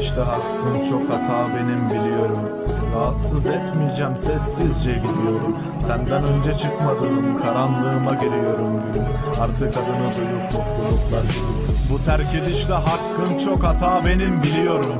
işte hakkım çok hata benim biliyorum. Rahatsız etmeyeceğim sessizce gidiyorum. Senden önce çıkmadığım karanlığıma giriyorum gülüm. Artık adını duyup mutluluklar diliyorum Bu terk edişte hakkın çok hata benim biliyorum.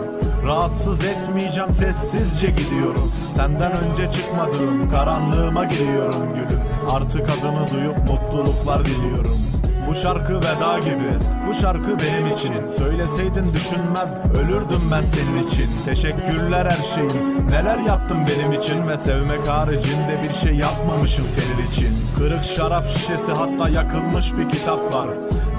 Rahatsız etmeyeceğim sessizce gidiyorum. Senden önce çıkmadığım karanlığıma giriyorum gülüm. Artık adını duyup mutluluklar diliyorum bu şarkı veda gibi. Bu şarkı benim için. Söyleseydin düşünmez Ölürdüm ben senin için. Teşekkürler her şeyim. Neler yaptın benim için Ve sevmek haricinde bir şey yapmamışım senin için. Kırık şarap şişesi hatta yakılmış bir kitap var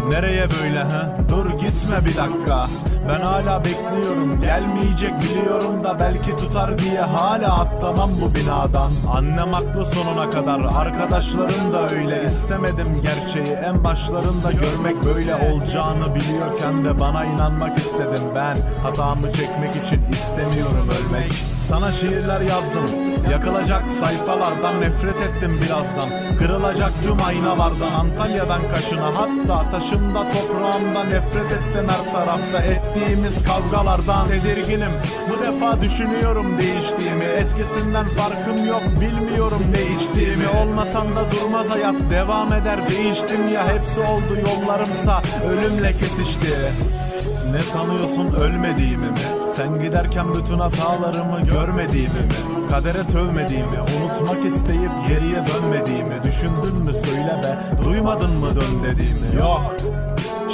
Nereye böyle ha? Dur gitme bir dakika. Ben hala bekliyorum. Gelmeyecek biliyorum da belki tutar diye Hala atlamam bu binadan. Annem haklı sonuna kadar. Arkadaşlarım da öyle. İstemedim gerçeği. En başlarında görmek böyle olacağını biliyorken de Bana inanmak istedim ben. Hatamı çekmek için istemiyorum ölmek. Sana şiirler yazdım. Yakılacak sayfalardan nefret ettim birazdan. Kırılacak tüm aynalardan Antalya'dan kaşına Hatta taşımda toprağımda nefret ettim her tarafta. Ettiğimiz kavgalardan tedirginim. Bu defa düşünüyorum değiştiğimi. Eskisinden farkım yok bilmiyorum ne içtiğimi. Olmasan da durmaz hayat devam eder. Değiştim ya hepsi oldu yollarımsa. Ölümle kesişti ne sanıyorsun ölmediğimi mi? Sen giderken bütün hatalarımı görmediğimi mi? Kadere sövmediğimi, unutmak isteyip geriye dönmediğimi Düşündün mü söyle be, duymadın mı dön dediğimi? Yok,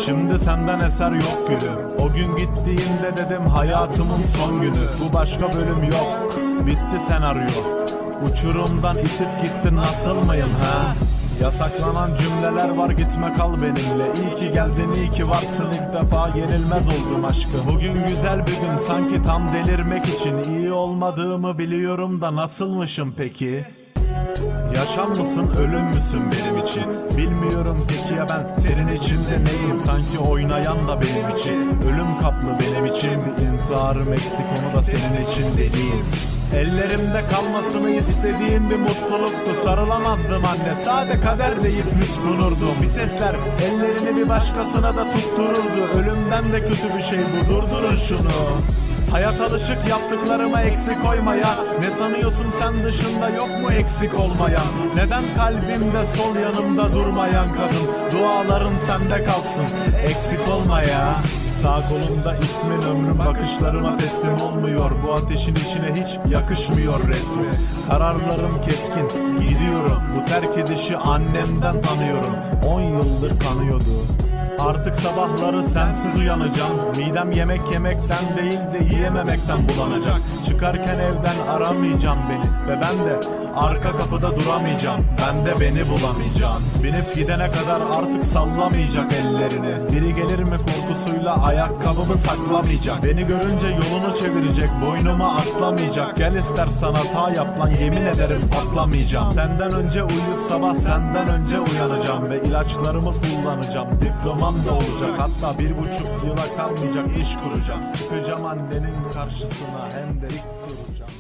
şimdi senden eser yok gülüm O gün gittiğinde dedim hayatımın son günü Bu başka bölüm yok, bitti senaryo Uçurumdan itip gitti nasıl mıyım ha? Yasaklanan cümleler var gitme kal benimle. İyi ki geldin iyi ki varsın. İlk defa yenilmez oldum aşkım. Bugün güzel bir gün sanki tam delirmek için. İyi olmadığımı biliyorum da nasılmışım peki? Yaşam mısın ölüm müsün benim için? Bilmiyorum peki ya ben senin içinde neyim? Sanki oynayan da benim için. Ölüm kaplı benim Bir intiharım eksik onu da senin için deliyim. Ellerimde kalmasını istediğim bir mutluluktu Sarılamazdım anne. Sade kader deyip yutkunurdum Bir sesler ellerini bir başkasına da tuttururdu. Ölümden de kötü bir şey bu durdurun şunu. Hayat alışık yaptıklarıma eksik koymaya. Ne sanıyorsun sen dışında yok mu eksik olmayan Neden kalbimde sol yanımda durmayan kadın? Duaların sende kalsın eksik olmaya Sağ kolumda ismin ömrüm bakışlarıma teslim olmuyor. Bu ateşin içine hiç yakışmıyor resmi. Kararlarım keskin gidiyorum. Bu terk edişi annemden tanıyorum. 10 yıldır kanıyordu Artık sabahları sensiz uyanacağım. Midem yemek yemekten değil de yiyememekten bulanacak. Çıkarken evden aramayacağım beni Ve ben de arka kapıda duramayacağım. Ben de beni bulamayacağım. Binip gidene kadar artık sallamayacak ellerini. Biri gelir mi korkusuyla ayakkabımı saklamayacak. Beni görünce yolunu çevirecek boynuma atlamayacak. Gel istersen hata yap lan yemin ederim patlamayacağım. Senden önce uyuyup sabah senden önce uyanacağım Ve ilaçlarımı kullanacağım Diplomam da olacak. Hatta bir buçuk yıla kalmayacak. İş kuracağım. Çıkacağım annenin karşısına. Hem de dik duracağım